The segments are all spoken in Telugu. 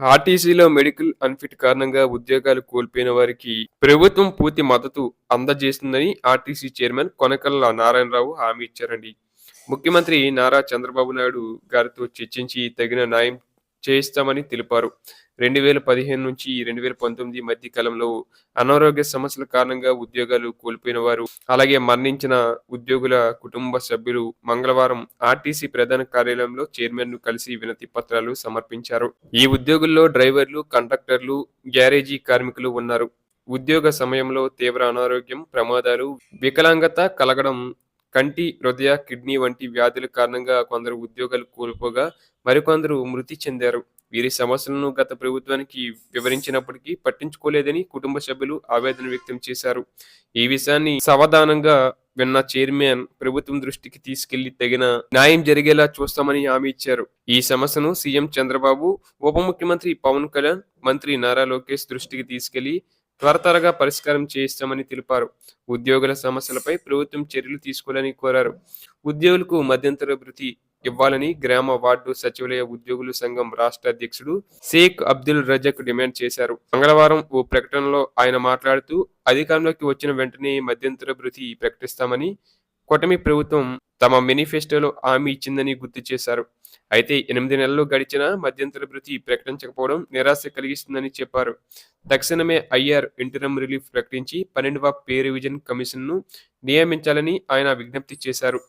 ఆర్టీసీలో మెడికల్ అన్ఫిట్ కారణంగా ఉద్యోగాలు కోల్పోయిన వారికి ప్రభుత్వం పూర్తి మద్దతు అందజేస్తుందని ఆర్టీసీ చైర్మన్ కొనకల్ల నారాయణరావు హామీ ఇచ్చారండి. ముఖ్యమంత్రి నారా చంద్రబాబు నాయుడు గారితో చర్చించి తగిన న్యాయం చేయిస్తామని తెలిపారు. రెండు వేల పదిహేను నుంచి రెండు వేల పంతొమ్మిది మధ్య కాలంలో అనారోగ్య సమస్యల కారణంగా ఉద్యోగాలు కోల్పోయిన వారు అలాగే మరణించిన ఉద్యోగుల కుటుంబ సభ్యులు మంగళవారం ఆర్టీసీ ప్రధాన కార్యాలయంలో చైర్మన్ను కలిసి వినతి పత్రాలు సమర్పించారు. ఈ ఉద్యోగుల్లో డ్రైవర్లు కండక్టర్లు గ్యారేజీ కార్మికులు ఉన్నారు. ఉద్యోగ సమయంలో తీవ్ర అనారోగ్యం ప్రమాదాలు వికలాంగత కలగడం కంటి హృదయ కిడ్నీ వంటి వ్యాధుల కారణంగా కొందరు ఉద్యోగాలు కోల్పోగా మరికొందరు మృతి చెందారు. వీరి సమస్యలను గత ప్రభుత్వానికి వివరించినప్పటికీ పట్టించుకోలేదని కుటుంబ సభ్యులు ఆవేదన వ్యక్తం చేశారు. ఈ విషయాన్ని సావధానంగా విన్న చైర్మన్ ప్రభుత్వం దృష్టికి తీసుకెళ్ళి తగిన న్యాయం జరిగేలా చూస్తామని హామీ ఇచ్చారు. ఈ సమస్యను సీఎం చంద్రబాబు ఉప ముఖ్యమంత్రి పవన్ కళ్యాణ్ మంత్రి నారా లోకేష్ దృష్టికి తీసుకెళ్ళి త్వరతరగా పరిష్కారం చేయిస్తామని తెలిపారు. ఉద్యోగుల సమస్యలపై ప్రభుత్వం చర్యలు తీసుకోవాలని కోరారు. ఉద్యోగులకు మధ్యంతర భృతి ఇవ్వాలని గ్రామ వార్డు సచివాలయ ఉద్యోగుల సంఘం రాష్ట్ర అధ్యక్షుడు షేక్ అబ్దుల్ రజక్ డిమాండ్ చేశారు. మంగళవారం ఓ ప్రకటనలో ఆయన మాట్లాడుతూ అధికారంలోకి వచ్చిన వెంటనే మధ్యంతర భృతి ప్రకటిస్తామని కూటమి ప్రభుత్వం తమ మేనిఫెస్టోలో హామీ ఇచ్చిందని గుర్తు చేశారు. అయితే ఎనిమిది నెలలు గడిచిన మధ్యంతర భృతి ప్రకటించకపోవడం నిరాశ కలిగిస్తుందని చెప్పారు. తక్షణమే ఐఆర్ ఇంటరం రిలీఫ్ ప్రకటించి పన్నెండవ పే రివిజన్ కమిషన్ను నియమించాలని ఆయన విజ్ఞప్తి చేశారు.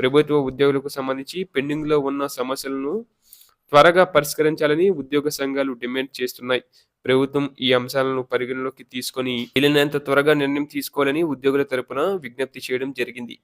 ప్రభుత్వ ఉద్యోగులకు సంబంధించి పెండింగ్లో ఉన్న సమస్యలను త్వరగా పరిష్కరించాలని ఉద్యోగ సంఘాలు డిమాండ్ చేస్తున్నాయి. ప్రభుత్వం ఈ అంశాలను పరిగణలోకి తీసుకొని వీలైనంత త్వరగా నిర్ణయం తీసుకోవాలని ఉద్యోగుల తరపున విజ్ఞప్తి చేయడం జరిగింది.